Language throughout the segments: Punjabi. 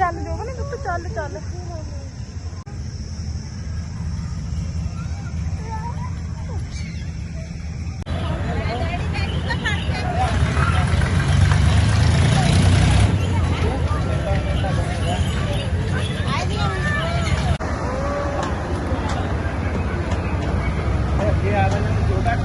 ਚੱਲ ਜੋਗ ਨਹੀਂ ਪੁੱਤ ਚੱਲ ਚੱਲ। ਅੱਗੇ ਆ ਜਾਣਾ ਛੋਟਾ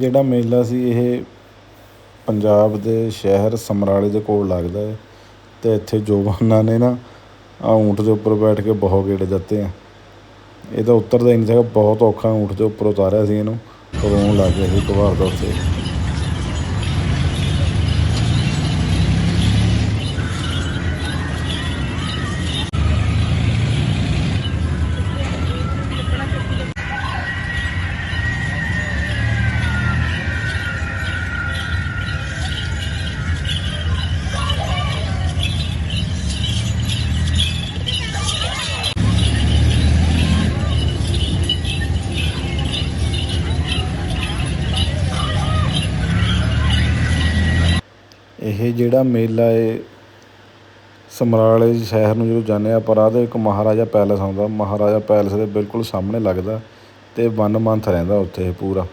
ਜਿਹੜਾ ਮੇਲਾ ਸੀ, ਇਹ ਪੰਜਾਬ ਦੇ ਸ਼ਹਿਰ ਸਮਰਾਲੇ ਦੇ ਕੋਲ ਲੱਗਦਾ ਹੈ ਅਤੇ ਇੱਥੇ ਜੋਵਾਨਾਂ ਨੇ ਨਾ ਆਹ ਊਂਠ ਦੇ ਉੱਪਰ ਬੈਠ ਕੇ ਬਹੁਤ ਗੇੜੇ ਦਿੱਤੇ ਆ। ਇਹ ਤਾਂ ਉਤਰਦਾ ਹੀ ਨਹੀਂ ਸੀਗਾ, ਬਹੁਤ ਔਖਾ ਊਂਠ ਦੇ ਉੱਪਰ ਉਤਾਰਿਆ ਸੀ ਇਹਨੂੰ, ਰੋਣ ਲੱਗ ਗਿਆ ਸੀ ਕਬਾਰ ਦਾ ਜਿਹੜਾ ਮੇਲਾ ਹੈ, ਸਮਰਾਲੇ ਸ਼ਹਿਰ ਨੂੰ ਜਦੋਂ ਜਾਂਦੇ ਹਾਂ ਆਪਾਂ ਰਾਹ ਆਹ ਇੱਕ ਮਹਾਰਾਜਾ ਪੈਲਸ ਆਉਂਦਾ। ਮਹਾਰਾਜਾ ਪੈਲਸ ਦੇ ਬਿਲਕੁਲ ਸਾਹਮਣੇ ਲੱਗਦਾ ਅਤੇ ਵਨ ਮੰਥ ਰਹਿੰਦਾ ਉੱਥੇ ਇਹ ਪੂਰਾ।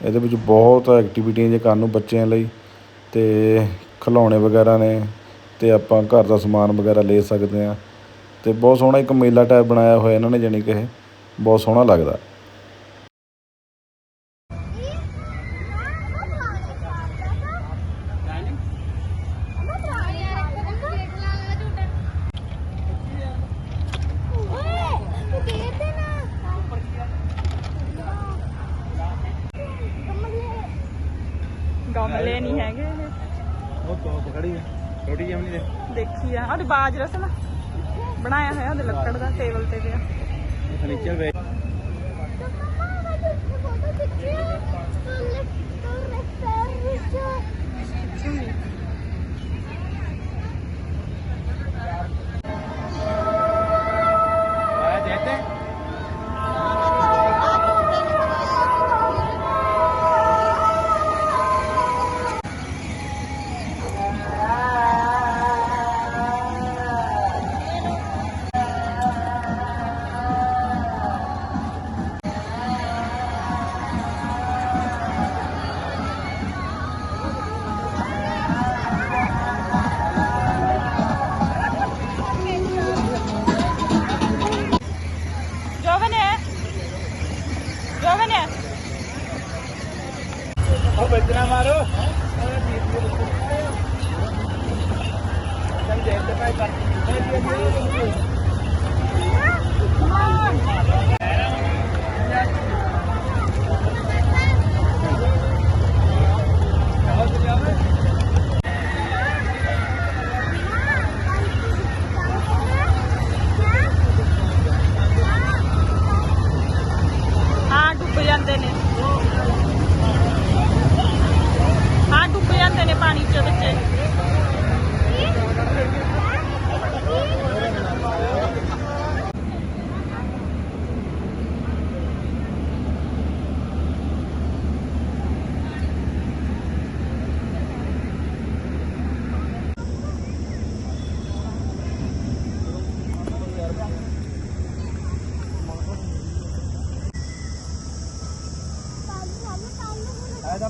ਇਹਦੇ ਵਿੱਚ ਬਹੁਤ ਐਕਟੀਵਿਟੀਆਂ ਜੇ ਕਰਨ ਨੂੰ ਬੱਚਿਆਂ ਲਈ ਅਤੇ ਖਿਡੌਣੇ ਵਗੈਰਾ ਨੇ ਅਤੇ ਆਪਾਂ ਘਰ ਦਾ ਸਮਾਨ ਵਗੈਰਾ ਲੈ ਸਕਦੇ ਹਾਂ। ਅਤੇ ਬਹੁਤ ਸੋਹਣਾ ਇੱਕ ਮੇਲਾ ਟਾਈਪ ਬਣਾਇਆ ਹੋਇਆ ਇਹਨਾਂ ਨੇ ਜਾਣੀ ਕਿ ਇਹ। ਬਹੁਤ ਸੋਹਣਾ ਲੱਗਦਾ। ਗਮਲੇ ਨਹੀਂ ਹੈਗੇ ਇਹ। ਉਹ ਤੋਂ ਖੜੀ ਹੈ ਛੋਟੀ ਜਿਹੀ ਨਹੀਂ ਦੇਖੀ ਆ ਉਹਦੀ ਬਾਜ ਰਸਮ ਬਣਾਇਆ ਹੋਇਆ ਉਹਦੇ ਲੱਕੜ ਦਾ ਟੇਬਲ ਤੇ ਪਿਆ। ਫਰਨੀਚਰ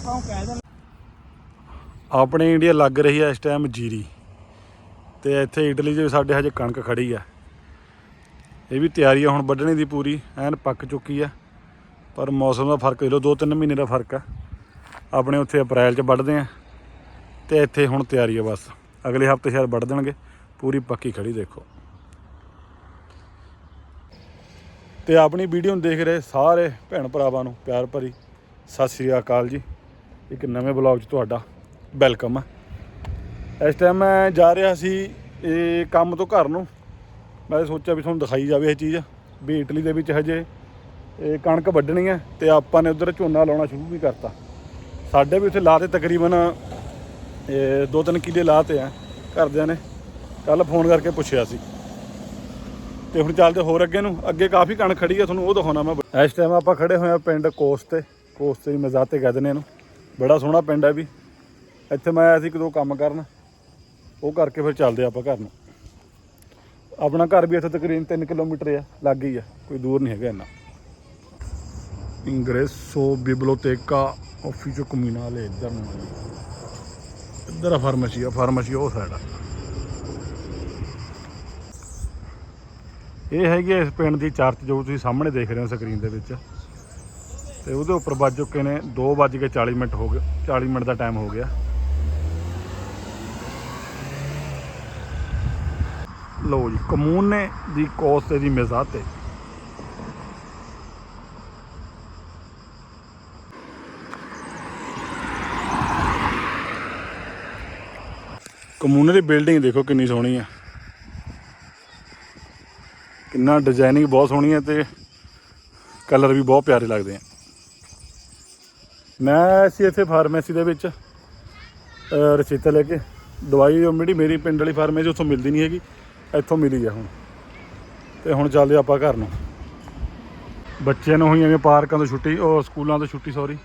ਐਦਾ ਪਾਉ ਕਹਿ ਦੇ ਆਪਣੇ ਇੰਡੀਆ ਲੱਗ ਰਹੀ ਹੈ ਇਸ ਟਾਈਮ ਜੀਰੀ। ਤੇ ਇੱਥੇ ਇਟਲੀ 'ਚ ਸਾਡੇ ਹਜੇ ਕਣਕ ਖੜੀ ਆ। ਇਹ ਵੀ ਤਿਆਰੀ ਆ, ਹੁਣ ਵੱਢਣੇ ਦੀ ਪੂਰੀ, ਐਨ ਪੱਕ ਚੁੱਕੀ ਆ। ਪਰ ਮੌਸਮ ਦਾ ਫ਼ਰਕ ਦੇਖ ਲਓ 2-3 ਮਹੀਨੇ ਦਾ ਫ਼ਰਕ ਆ। ਆਪਣੇ ਉੱਥੇ ਅਪ੍ਰੈਲ 'ਚ ਵੱਢਦੇ ਆ। ਤੇ ਇੱਥੇ ਹੁਣ ਤਿਆਰੀ ਆ ਬਸ। ਅਗਲੇ ਹਫ਼ਤੇ ਸ਼ਾਇਦ ਵੱਢ ਦੇਣਗੇ। ਪੂਰੀ ਪੱਕੀ ਖੜੀ ਦੇਖੋ। ਤੇ ਆਪਣੀ ਵੀਡੀਓ ਨੂੰ ਦੇਖ ਰਹੇ ਸਾਰੇ ਭੈਣ ਭਰਾਵਾਂ ਨੂੰ ਪਿਆਰ ਭਰੀ। ਸਤਿ ਸ੍ਰੀ ਅਕਾਲ ਜੀ। ਇੱਕ ਨਵੇਂ ਬਲੌਗ 'ਚ ਤੁਹਾਡਾ ਵੈਲਕਮ ਹੈ ਇਸ ਟਾਈਮ ਮੈਂ ਜਾ ਰਿਹਾ ਸੀ ਇਹ ਕੰਮ ਤੋਂ ਘਰ ਨੂੰ। ਮੈਂ ਸੋਚਿਆ ਵੀ ਤੁਹਾਨੂੰ ਦਿਖਾਈ ਜਾਵੇ ਇਹ ਚੀਜ਼, ਵੀ ਇਟਲੀ ਦੇ ਵਿੱਚ ਹਜੇ ਇਹ ਕਣਕ ਵੱਢਣੀ ਹੈ ਤੇ ਆਪਾਂ ਨੇ ਉਧਰ ਝੋਨਾ ਲਾਉਣਾ ਸ਼ੁਰੂ ਵੀ ਕਰਤਾ। ਸਾਡੇ ਵੀ ਉੱਥੇ ਲਾਤੇ ਤਕਰੀਬਨ, ਇਹ ਦੋ ਤਿੰਨ ਕਿੱਲੇ ਲਾਤੇ ਆ ਘਰਦਿਆਂ ਨੇ। ਕੱਲ ਫੋਨ ਕਰਕੇ ਪੁੱਛਿਆ ਸੀ। ਤੇ ਹੁਣ ਚੱਲਦੇ ਹੋਰ ਅੱਗੇ ਨੂੰ। ਅੱਗੇ ਕਾਫੀ ਕਣਕ ਖੜੀ ਹੈ ਤੁਹਾਨੂੰ ਉਹ ਦਿਖਾਉਣਾ ਮੈਂ। ਇਸ ਟਾਈਮ ਆਪਾਂ ਖੜੇ ਹੋਏ ਆ ਪਿੰਡ ਕੋਸ ਤੇ ਕੋਸ ਤੇ ਮਜ਼ਾਤੇ ਕਹਿੰਦੇ ਨੇ ਇਹਨੂੰ। ਬੜਾ ਸੋਹਣਾ ਪਿੰਡ ਹੈ ਵੀ। ਇੱਥੇ ਮੈਂ ਆਇਆ ਸੀ ਇੱਕ ਦੋ ਕੰਮ ਕਰਨ। ਉਹ ਕਰਕੇ ਫਿਰ ਚੱਲਦੇ ਆਪਾਂ ਘਰ ਨੂੰ। ਆਪਣਾ ਘਰ ਵੀ ਇੱਥੇ ਤਕਰੀਬਨ 3 ਕਿਲੋਮੀਟਰ ਆ, ਲੱਗ ਹੀ ਆ। ਕੋਈ ਦੂਰ ਨਹੀਂ ਹੈਗਾ ਇੰਨਾ। ਇੰਗਰੇਸੋ ਬਿਬਲੋਤੇਕਾ ਆਫਿਸੋ ਕਮਿਨਾਲੇ ਇੱਧਰ ਨੂੰ ਆ ਇੱਧਰ ਆ ਫਾਰਮੇਸੀ ਆ ਫਾਰਮੇਸੀ ਉਹ ਸਾਈਡ ਆ। ਇਹ ਹੈਗੀ ਆ ਇਸ ਪਿੰਡ ਦੀ ਚਰਚ ਜੋ ਤੁਸੀਂ ਸਾਹਮਣੇ ਦੇਖ ਰਹੇ ਹੋ ਸਕਰੀਨ ਦੇ ਵਿੱਚ। ਤੇ ਉਹਦੇ ਉੱਪਰ ਵੱਜ ਚੁੱਕੇ ਨੇ 2:40 ਮਿੰਟ ਹੋ ਗਏ 40 ਮਿੰਟ ਦਾ ਟਾਈਮ ਹੋ ਗਿਆ। ਲੋ ਜੀ, ਕਮੂਨੇ ਦੀ ਕੋਸਤੇ ਦੀ ਮਿਜ਼ਾਤੇ ਕਮੂਨੇ ਦੀ ਬਿਲਡਿੰਗ ਦੇਖੋ ਕਿੰਨੀ ਸੋਹਣੀ ਆ। ਕਿੰਨਾ ਡਿਜ਼ਾਈਨਿੰਗ ਬਹੁਤ ਸੋਹਣੀ ਹੈ ਤੇ ਕਲਰ ਵੀ ਬਹੁਤ ਪਿਆਰੇ ਲੱਗਦੇ ਆ। ਮੈਂ ਸੀ ਇੱਥੇ ਫਾਰਮੇਸੀ ਦੇ ਵਿੱਚ, ਅਹ, ਰਸੀਤਾ ਲੈ ਕੇ। ਦਵਾਈ ਉਹ ਜਿਹੜੀ ਮੇਰੀ ਪਿੰਡ ਵਾਲੀ ਫਾਰਮੇਸੀ ਉੱਥੋਂ ਮਿਲਦੀ ਨਹੀਂ ਹੈਗੀ, ਇੱਥੋਂ ਮਿਲੀ ਆ ਹੁਣ। ਤੇ ਹੁਣ ਚੱਲਦੇ ਆਪਾਂ ਘਰ ਨੂੰ। ਬੱਚਿਆਂ ਨੂੰ ਹੋਈਆਂ ਨੇ ਪਾਰਕਾਂ ਤੋਂ ਛੁੱਟੀ, ਉਹ ਸਕੂਲਾਂ ਤੋਂ ਛੁੱਟੀ ਸੌਰੀ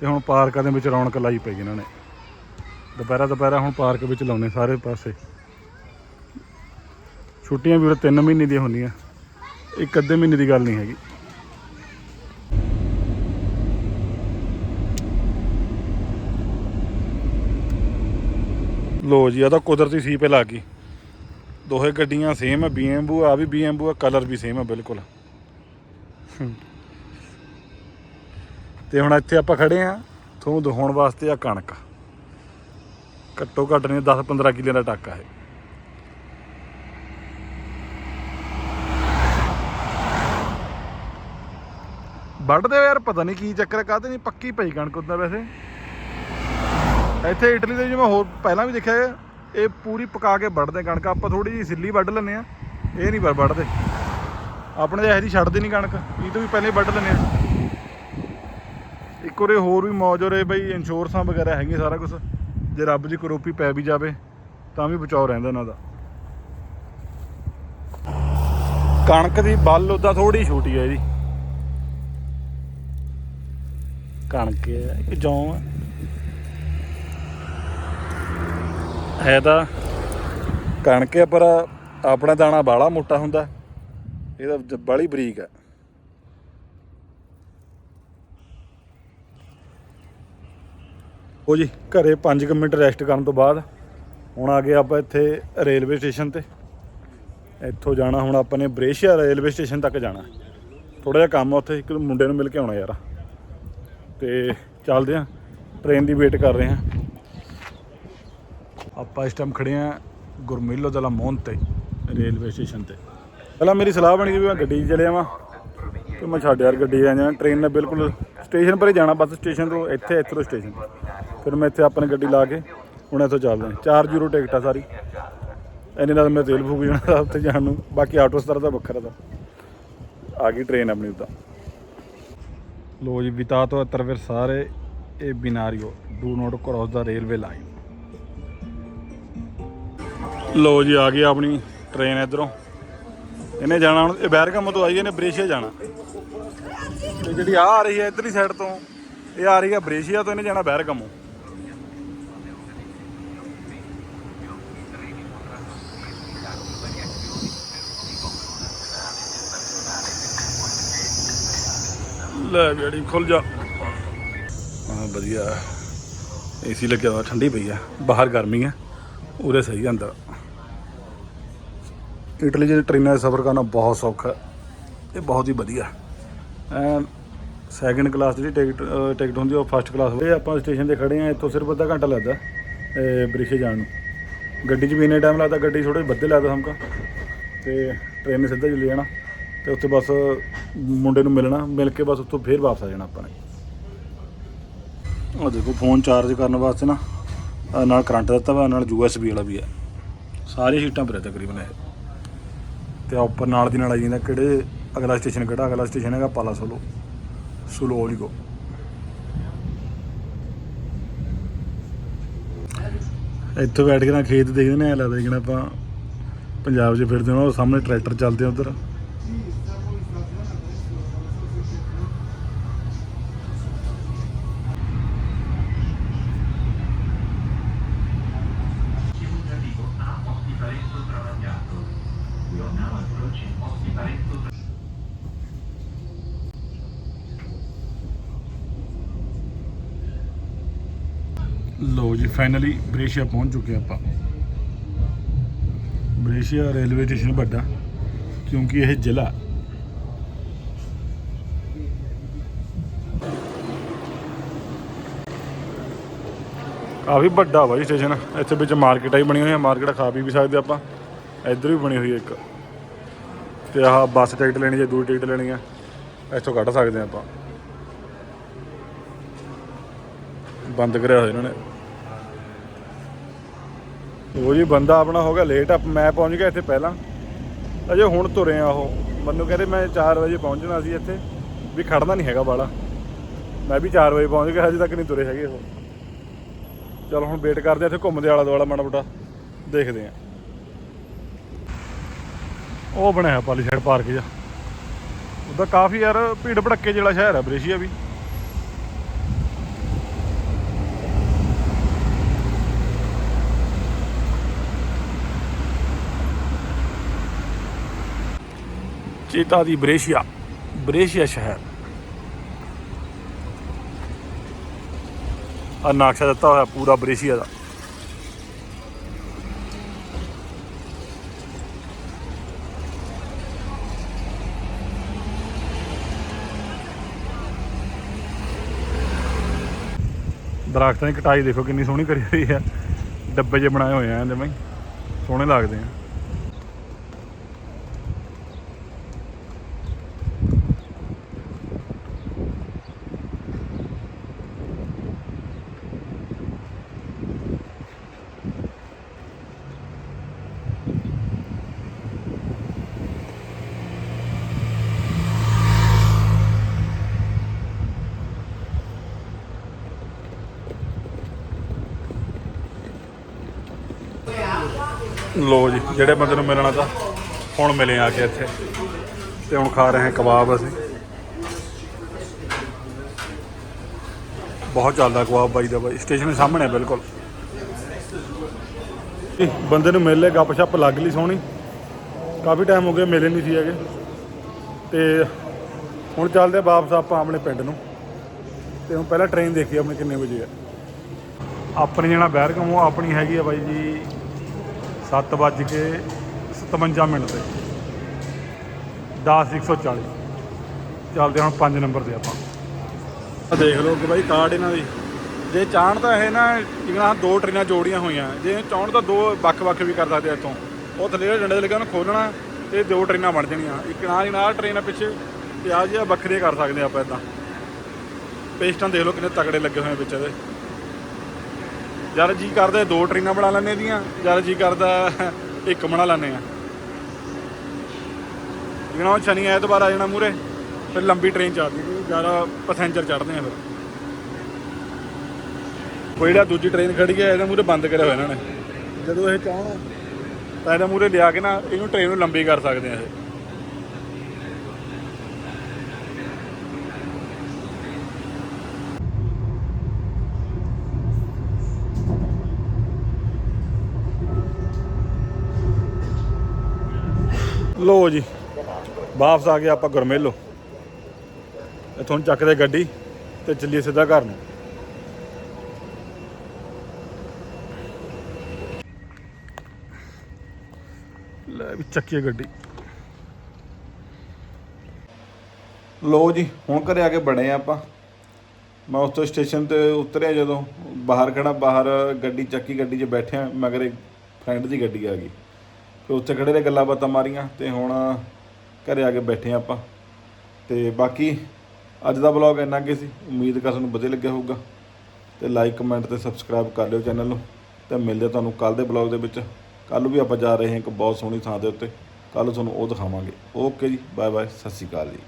ਤੇ ਹੁਣ ਪਾਰਕਾਂ ਦੇ ਵਿੱਚ ਰੌਣਕ ਲਾਈ ਪਈ ਇਹਨਾਂ ਨੇ। ਦੁਪਹਿਰਾ ਦੁਪਹਿਰਾ ਹੁਣ ਪਾਰਕ ਵਿੱਚ ਲਾਉਣੇ ਸਾਰੇ ਪਾਸੇ। ਛੁੱਟੀਆਂ ਵੀ ਉਹ 3 ਮਹੀਨੇ ਦੀਆਂ ਹੁੰਦੀਆਂ। ਇੱਕ ਅੱਧੇ ਮਹੀਨੇ ਦੀ ਗੱਲ ਨਹੀਂ ਹੈਗੀ। ਲੋ ਜੀ ਆ ਤਾਂ ਕੁਦਰਤੀ ਸੀ ਪੇ ਲੱਗ ਗਈ। ਦੋਹੇ ਗੱਡੀਆਂ ਸੇਮ ਹੈ BMW ਆ ਵੀ BMW ਆ ਕਲਰ ਵੀ ਸੇਮ ਹੈ ਬਿਲਕੁਲ। ਤੇ ਹੁਣ ਇੱਥੇ ਆਪਾਂ ਖੜੇ ਆ ਤੁਹਾਨੂੰ ਦਿਖਾਉਣ ਵਾਸਤੇ ਆ ਕਣਕ। ਘੱਟੋ ਘੱਟ ਨਹੀਂ 10 15 ਕਿੱਲੇ ਦਾ ਟਾਕਾ ਹੈ। ਵੱਢਦੇ ਯਾਰ, ਪਤਾ ਨਹੀਂ ਕੀ ਚੱਕਰ ਕਾਹਦੇ ਨਹੀਂ ਪੱਕੀ ਪਈ ਕਣਕ ਉਦਾਂ ਵੈਸੇ। ਇੱਥੇ ਇਟਲੀ ਦੇ ਜਿਵੇਂ ਹੋਰ ਪਹਿਲਾਂ ਵੀ ਦੇਖਿਆ ਹੈ, ਇਹ ਪੂਰੀ ਪਕਾ ਕੇ ਵੱਢਦੇ ਕਣਕ ਆਪਾਂ ਥੋੜੀ ਜਿਹੀ ਸਿੱਲੀ ਵੱਢ ਲੈਂਦੇ ਆ ਇਹ ਨਹੀਂ ਵੱਢ- ਵੱਢਦੇ। ਆਪਣੇ ਤਾਂ ਇਹੋ ਜਿਹੀ ਛੱਡਦੇ ਨਹੀਂ ਕਣਕ ਇਹ ਤੋਂ ਵੀ ਪਹਿਲੇ ਵੱਢ ਲੈਂਦੇ ਆ ਇੱਕ ਉਰੇ ਹੋਰ ਵੀ ਮੌਜ ਉਰੇ ਬਈ ਇੰਸ਼ੋਰੈਂਸਾਂ ਵਗੈਰਾ ਹੈਗੀਆਂ ਸਾਰਾ ਕੁਝ ਜੇ ਰੱਬ ਦੀ ਕਰੋਪੀ ਪੈ ਵੀ ਜਾਵੇ ਤਾਂ ਵੀ ਬਚਾਓ ਰਹਿੰਦਾ ਇਹਨਾਂ ਦਾ। ਕਣਕ ਦੀ ਬੱਲ ਉਦਾਂ ਥੋੜੀ ਛੋਟੀ ਹੈ ਇਹਦੀ। ਕਣਕ ਹੈ ਕਿ ਜੌਂ ਹੈ ਹੈ ਤਾਂ ਕਣਕ ਹੈ ਪਰ ਆਪਣਾ ਦਾਣਾ ਬਾਲਾ ਮੋਟਾ ਹੁੰਦਾ। ਇਹਦਾ ਬਾਲੀ ਬਰੀਕ ਹੈ। ਉਹ ਜੀ ਘਰੇ 5 ਮਿੰਟ ਰੈਸਟ ਕਰਨ ਤੋਂ ਬਾਅਦ ਹੁਣ ਆ ਗਏ ਆਪਾਂ ਇੱਥੇ ਰੇਲਵੇ ਸਟੇਸ਼ਨ ਤੇ। ਇੱਥੋਂ ਜਾਣਾ ਹੁਣ ਆਪਾਂ ਨੇ ਬ੍ਰੇਸ਼ੀਆ ਰੇਲਵੇ ਸਟੇਸ਼ਨ ਤੱਕ ਜਾਣਾ। ਥੋੜਾ ਜਿਹਾ ਕੰਮ ਆ ਉੱਥੇ ਇੱਕ ਮੁੰਡੇ ਨੂੰ ਮਿਲ ਕੇ ਆਉਣਾ ਯਾਰ। ਤੇ ਚੱਲਦੇ ਆ ਟ੍ਰੇਨ ਦੀ ਵੇਟ ਕਰ ਰਹੇ ਆ ਆਪਾਂ ਇਸ ਟਾਈਮ ਖੜੇ ਆ ਗੁਰਮਿਲੋ ਦਲਾ ਮੋਹਨ ਤੇ, ਰੇਲਵੇ ਸਟੇਸ਼ਨ ਤੇ। ਪਹਿਲਾਂ ਮੇਰੀ ਸਲਾਹ ਬਣੀ ਸੀ ਵੀ ਮੈਂ ਗੱਡੀ 'ਚ ਚਲੇ ਆਵਾਂ ਤੇ ਮੈਂ ਛੱਡ ਯਾਰ ਗੱਡੀ ਆ ਜਾਣਾ ਟ੍ਰੇਨ ਨਾਲ ਬਿਲਕੁਲ ਸਟੇਸ਼ਨ ਪਰ ਹੀ ਜਾਣਾ, ਬਸ ਸਟੇਸ਼ਨ ਤੋਂ ਇੱਥੇ, ਇੱਥੋਂ ਸਟੇਸ਼ਨ ਫਿਰ ਮੈਂ ਇੱਥੇ ਆਪਣੀ ਗੱਡੀ ਲਾ ਕੇ ਹੁਣ ਇੱਥੋਂ ਚੱਲਦੇ ਹਾਂ। 4 ਯੂਰੋ ਟਿਕਟ ਆ ਸਾਰੀ। ਇੰਨੇ ਨਾਲ ਮੈਂ ਤੇਲ ਫੂਕ ਜਾਣਾ ਉੱਥੇ ਜਾਣ ਨੂੰ। ਬਾਕੀ ਆਟੋ ਸਤਰ ਦਾ, ਵੱਖਰਾ ਦਾ। ਆ ਗਈ ਟ੍ਰੇਨ ਆਪਣੀ ਉੱਤਾ ਲੋ ਜੀ, ਬਿਤਾ ਤੋਂ ਤਰਵਰ ਸਾਰੇ ਇਹ ਬਿਨਾਰੀਓ। Do not cross the railway line ਲੋ ਜੀ, ਆ ਗਈ ਆਪਣੀ ਟ੍ਰੇਨ ਇਧਰੋਂ। ਇਹਨੇ ਜਾਣਾ ਹੁਣ, ਇਹ ਬੈਰਗਮ ਤੋਂ ਆਈ, ਇਹਨੇ ਬ੍ਰੇਸ਼ੀਆ ਜਾਣਾ। ਤੇ ਜਿਹੜੀ ਆ ਆ ਰਹੀ ਹੈ ਇਧਰਲੀ ਸਾਈਡ ਤੋਂ, ਇਹ ਆ ਰਹੀ ਹੈ ਬ੍ਰੇਸ਼ੀਆ ਤੋਂ, ਇਹਨੇ ਜਾਣਾ ਬੈਰਗਮੋ ਲੈ ਜਿਹੜੀ ਖੁੱਲ ਜਾ। ਹਾਂ ਵਧੀਆ। ਏਸੀ ਲੱਗਿਆ ਹੋਇਆ, ਠੰਡੀ ਪਈ ਆ। ਬਾਹਰ ਗਰਮੀ ਆ। ਉਰੇ ਸਹੀ ਅੰਦਰ। ਇਟਲੀ ਦੇ ਟ੍ਰੇਨਾਂ 'ਚ ਸਫ਼ਰ ਕਰਨਾ ਬਹੁਤ ਸੌਖਾ ਹੈ। ਇਹ ਬਹੁਤ ਹੀ ਵਧੀਆ ਐ ਸੈਕੰਡ ਕਲਾਸ ਜਿਹੜੀ ਟਿਕਟ ਟਿਕਟ ਹੁੰਦੀ ਉਹ ਫਸਟ ਕਲਾਸ ਹੋਵੇ ਆਪਾਂ ਸਟੇਸ਼ਨ ਤੇ ਖੜੇ ਆ, ਇੱਥੋਂ ਸਿਰਫ ਅੱਧਾ ਘੰਟਾ ਲੱਗਦਾ ਇਹ ਬ੍ਰਿਸ਼ੇ ਜਾਣ ਨੂੰ। ਗੱਡੀ 'ਚ ਵੀ ਇੰਨੇ ਟਾਈਮ ਲੱਗਦਾ, ਗੱਡੀ ਥੋੜੇ ਬੱਦੇ ਲੱਗਦਾ ਹਮਕਾ। ਤੇ ਟ੍ਰੇਨ ਨੇ ਸਿੱਧਾ ਚਲੇ ਜਾਣਾ, ਤੇ ਉੱਥੇ ਬਸ ਮੁੰਡੇ ਨੂੰ ਮਿਲਣਾ, ਮਿਲ ਕੇ ਬਸ ਉੱਥੋਂ ਫੇਰ ਵਾਪਸ ਆ ਜਾਣਾ ਆਪਾਂ ਨੇ। ਉਹ ਦੇਖੋ ਫੋਨ ਚਾਰਜ ਕਰਨ ਵਾਸਤੇ ਨਾ ਨਾਲ ਕਰੰਟ ਦਿੱਤਾ ਵਾ, ਨਾਲ USB ਵਾਲਾ ਵੀ ਹੈ ਸਾਰੀਆਂ ਸੀਟਾਂ ਪਰ ਤਕਰੀਬਨ ਇਹ। ਤੇ ਉੱਪਰ ਨਾਲ ਦੀ ਨਾਲ ਆਈ ਜਾਂਦਾ ਕਿਹੜੇ ਅਗਲਾ ਸਟੇਸ਼ਨ ਕਿਹੜਾ? ਅਗਲਾ ਸਟੇਸ਼ਨ ਹੈਗਾ ਪਾਲਾ ਸੋਲੋ। ਸੁਲੋਲੀਗੋ ਇੱਥੋਂ ਬੈਠ ਕੇ ਨਾ ਖੇਤ ਦੇਖਦੇ ਨੇ, ਐਂ ਲੱਗਦਾ ਜਿਵੇਂ ਆਪਾਂ ਪੰਜਾਬ 'ਚ ਫਿਰਦੇ ਹਾਂ ਉਹ ਸਾਹਮਣੇ ਟਰੈਕਟਰ ਚੱਲਦੇ ਆ ਉਧਰ। ਲੋ ਜੀ ਫਾਈਨਲੀ ਬ੍ਰੇਸ਼ੀਆ ਪਹੁੰਚ ਚੁੱਕੇ ਆਪਾਂ। ਬ੍ਰੇਸ਼ੀਆ ਰੇਲਵੇ ਸਟੇਸ਼ਨ ਵੱਡਾ, ਕਿਉਂਕਿ ਇਹ ਜ਼ਿਲ੍ਹਾ ਕਾਫੀ ਵੱਡਾ ਬਾਈ ਸਟੇਸ਼ਨ ਇੱਥੇ ਵਿੱਚ ਮਾਰਕੀਟਾਂ ਹੀ ਬਣੀ ਹੋਈਆਂ ਹੈ ਮਾਰਕੀਟ ਖਾ ਪੀ ਵੀ ਸਕਦੇ ਆਪਾਂ। ਇੱਧਰ ਵੀ ਬਣੀ ਹੋਈ ਹੈ ਇੱਕ। ਤੇ ਆਹ ਬੱਸ ਟਿਕਟ ਲੈਣੀ ਜੇ ਦੂਜੀ ਟਿਕਟ ਲੈਣੀ ਆ। ਇੱਥੋਂ ਕੱਢ ਸਕਦੇ ਆ ਆਪਾਂ। ਬੰਦ ਕਰਿਆ ਹੋਇਆ ਇਹਨਾਂ ਨੇ। ਉਹ ਜੀ ਬੰਦਾ ਆਪਣਾ ਹੋ ਗਿਆ ਲੇਟ ਆ, ਮੈਂ ਪਹੁੰਚ ਗਿਆ ਇੱਥੇ ਪਹਿਲਾਂ। ਅਜੇ ਹੁਣ ਤੁਰੇ ਆ ਉਹ। ਮੈਨੂੰ ਕਹਿੰਦੇ ਮੈਂ 4 ਵਜੇ ਪਹੁੰਚਣਾ ਸੀ ਇੱਥੇ, ਵੀ ਖੜਨਾ ਨਹੀਂ ਹੈਗਾ ਬਾਲਾ ਮੈਂ ਵੀ 4 ਵਜੇ ਪਹੁੰਚ ਗਿਆ, ਹਜੇ ਤੱਕ ਨਹੀਂ ਤੁਰੇ ਹੈਗੇ ਉਹ। ਚਲੋ ਹੁਣ ਵੇਟ ਕਰਦੇ ਆ ਇੱਥੇ ਘੁੰਮਦੇ ਆਲਾ ਦੁਆਲਾ ਮਾੜਾ ਮੋਟਾ, ਦੇਖਦੇ ਆ। ਉਹ ਬਣਿਆ ਪਾਲੀ ਸਾਈਡ ਪਾਰਕ ਜਾ ਉਹਦਾ ਕਾਫੀ ਯਾਰ ਭੀੜ ਭੜੱਕੇ ਜਿਹੜਾ ਸ਼ਹਿਰ ਹੈ ਬ੍ਰੇਸ਼ੀਆ ਵੀ। ਚੇਤਾ ਦੀ ਬ੍ਰੇਸ਼ੀਆ ਬ੍ਰੇਸ਼ੀਆ ਸ਼ਹਿਰ। ਆ ਨਕਸ਼ਾ ਦਿੱਤਾ ਹੋਇਆ ਪੂਰਾ ਬ੍ਰੇਸ਼ੀਆ ਦਾ। ਦਰਖਤਾਂ ਦੀ ਕਟਾਈ ਦੇਖੋ ਕਿੰਨੀ ਸੋਹਣੀ ਕਰੀ ਹੋਈ ਹੈ। ਡੱਬੇ ਜੇ ਬਣਾਏ ਹੋਏ ਆ ਜਿਵੇਂ ਸੋਹਣੇ ਲੱਗਦੇ ਆ। ਲੋ ਜੀ, ਜਿਹੜੇ ਬੰਦੇ ਨੂੰ ਮਿਲਣਾ ਤਾਂ ਹੁਣ ਮਿਲੇ ਆ ਕੇ ਇੱਥੇ। ਤੇ ਹੁਣ ਖਾ ਰਹੇ ਹਾਂ ਕਬਾਬ ਅਸੀਂ। ਬਹੁਤ ਚੱਲਦਾ ਕਬਾਬ ਬਾਈ ਦਾ ਬਾਈ। ਸਟੇਸ਼ਨ ਦੇ ਸਾਹਮਣੇ ਬਿਲਕੁਲ। ਬੰਦੇ ਨੂੰ ਮਿਲ ਲੈ ਗੱਪਸ਼ਪ ਲੱਗ ਲਈ ਸੋਹਣੀ। ਕਾਫੀ ਟਾਈਮ ਹੋ ਗਿਆ, ਮਿਲੇ ਨਹੀਂ ਸੀ ਹੈਗੇ। ਤੇ ਹੁਣ ਚੱਲਦੇ ਵਾਪਸ ਆਪਾਂ ਆਪਣੇ ਪਿੰਡ ਨੂੰ। ਤੇ ਹੁਣ ਪਹਿਲਾਂ ਟ੍ਰੇਨ ਦੇਖੀ ਆਪਣੀ ਕਿੰਨੇ ਵਜੇ ਆ। ਆਪਣੀ ਜਿਹੜਾ ਬੈਰਕਮ ਉਹ ਆਪਣੀ ਹੈਗੀ ਆ ਬਾਈ ਜੀ 7 ਵੱਜ ਕੇ 57 ਮਿੰਟ ਤੇ। 10 140 ਚੱਲਦੇ ਹੁਣ 5 ਨੰਬਰ ਤੇ ਆਪਾਂ। ਆ ਦੇਖ ਲਓ ਕਿ ਬਾਈ ਕਾਰਡ ਇਹਨਾਂ ਦੀ। ਜੇ ਚਾਹਣ ਤਾਂ ਇਹ ਨਾ, ਜਿਵੇਂ ਦੋ ਟ੍ਰੇਨਾਂ ਜੋੜੀਆਂ ਹੋਈਆਂ। ਜੇ ਚਾਹਣ ਤਾਂ ਦੋ ਵੱਖ-ਵੱਖ ਵੀ ਕਰ ਸਕਦੇ ਆ ਇੱਥੋਂ। ਉਹ ਥੱਲੇ ਜਿਹੜੇ ਡੰਡੇ ਦੇ ਲੱਗੇ ਉਹਨੂੰ ਖੋਲਣਾ, ਤੇ ਦੋ ਟ੍ਰੇਨਾਂ ਬਣ ਜਾਣੀਆਂ। ਇੱਕ ਨਾਲ ਹੀ ਨਾਲ ਟ੍ਰੇਨ ਆ ਪਿੱਛੇ। ਤੇ ਆ ਜਿਹਾ ਵੱਖਰੀਆਂ ਕਰ ਸਕਦੇ ਆ ਆਪਾਂ ਇਦਾਂ ਪੇਸਟਾਂ ਦੇਖ ਲਓ ਕਿੰਨੇ ਤਕੜੇ ਲੱਗੇ ਹੋਏ ਆ ਵਿੱਚ ਇਹਦੇ। ਜਦ ਜੀ ਕਰਦਾ ਦੋ ਟ੍ਰੇਨਾਂ ਬਣਾ ਲੈਂਦੇ ਦੀਆਂ ਜਦ ਜੀ ਕਰਦਾ ਇੱਕ ਬਣਾ ਲੈਂਦੇ ਆ ਜਿਵੇਂ ਉਹ ਸ਼ਨੀ ਐਤਵਾਰ ਆ ਜਾਣਾ ਮੂਰੇ ਫਿਰ ਲੰਬੀ ਟ੍ਰੇਨ ਚੱਲਦੀ ਜ਼ਿਆਦਾ ਪੈਸੇਂਜਰ ਚੜ੍ਹਦੇ ਆ ਫਿਰ। ਕੋਈ ਜਿਹੜਾ ਦੂਜੀ ਟ੍ਰੇਨ ਖੜੀ ਹੈ, ਇਹਦੇ ਮੂਰੇ ਬੰਦ ਕਰਿਆ ਹੋਇਆ ਇਹਨਾਂ ਨੇ। ਜਦੋਂ ਇਹ ਚਾਹਣ ਤਾਂ ਇਹਦੇ ਮੂਰੇ ਲਿਆ ਕੇ ਨਾ, ਇਹਨੂੰ ਟ੍ਰੇਨ ਨੂੰ ਲੰਬੀ ਕਰ ਸਕਦੇ ਆ ਇਹ। ਲੋ ਜੀ, ਵਾਪਸ ਆ ਗਏ ਆਪਾਂ ਗੁਰਮੇਲੋ। ਇੱਥੋਂ ਚੱਕਦੇ ਗੱਡੀ ਤੇ ਚੱਲੀਏ ਸਿੱਧਾ ਘਰ ਨੂੰ। ਲੈ ਵੀ ਚੱਕੀਏ ਗੱਡੀ। ਲੋ ਜੀ, ਹੁਣ ਘਰੇ ਆ ਕੇ ਬਣੇ ਆ ਆਪਾਂ। ਮੈਂ ਉਸ ਤੋਂ ਸਟੇਸ਼ਨ ਤੇ ਉਤਰਿਆ ਜਦੋਂ, ਬਾਹਰ ਖੜਾ ਬਾਹਰ ਗੱਡੀ, ਚੱਕੀ ਗੱਡੀ 'ਚ ਬੈਠਿਆ, ਮਗਰ ਇੱਕ ਫਰੈਂਡ ਦੀ ਗੱਡੀ ਆ ਗਈ। ਤੇ ਉੱਥੇ ਖੜੇ ਰਹੇ ਗੱਲਾਂ ਬਾਤਾਂ ਮਾਰੀਆਂ ਤੇ ਹੁਣ ਘਰੇ ਆ ਕੇ ਬੈਠੇ ਹਾਂ ਆਪਾਂ। ਤੇ ਬਾਕੀ ਅੱਜ ਦਾ ਵਲੌਗ ਇੰਨਾ ਕਿ ਸੀ। ਉਮੀਦ ਕਰ ਤੁਹਾਨੂੰ ਵਧੀਆ ਲੱਗਿਆ ਹੋਊਗਾ। ਤੇ ਲਾਈਕ ਕਮੈਂਟ ਤੇ ਸਬਸਕ੍ਰਾਈਬ ਕਰ ਲਿਓ ਚੈਨਲ ਨੂੰ। ਤੇ ਮਿਲਦੇ ਤੁਹਾਨੂੰ ਕੱਲ ਦੇ ਵਲੌਗ ਦੇ ਵਿੱਚ। ਕੱਲ ਵੀ ਆਪਾਂ ਜਾ ਰਹੇ ਹਾਂ ਇੱਕ ਬਹੁਤ ਸੋਹਣੀ ਥਾਂ ਦੇ ਉੱਤੇ। ਕੱਲ ਤੁਹਾਨੂੰ ਉਹ ਦਿਖਾਵਾਂਗੇ। ਓਕੇ ਜੀ ਬਾਏ ਬਾਏ ਸਤਿ ਸ਼੍ਰੀ ਅਕਾਲ ਜੀ।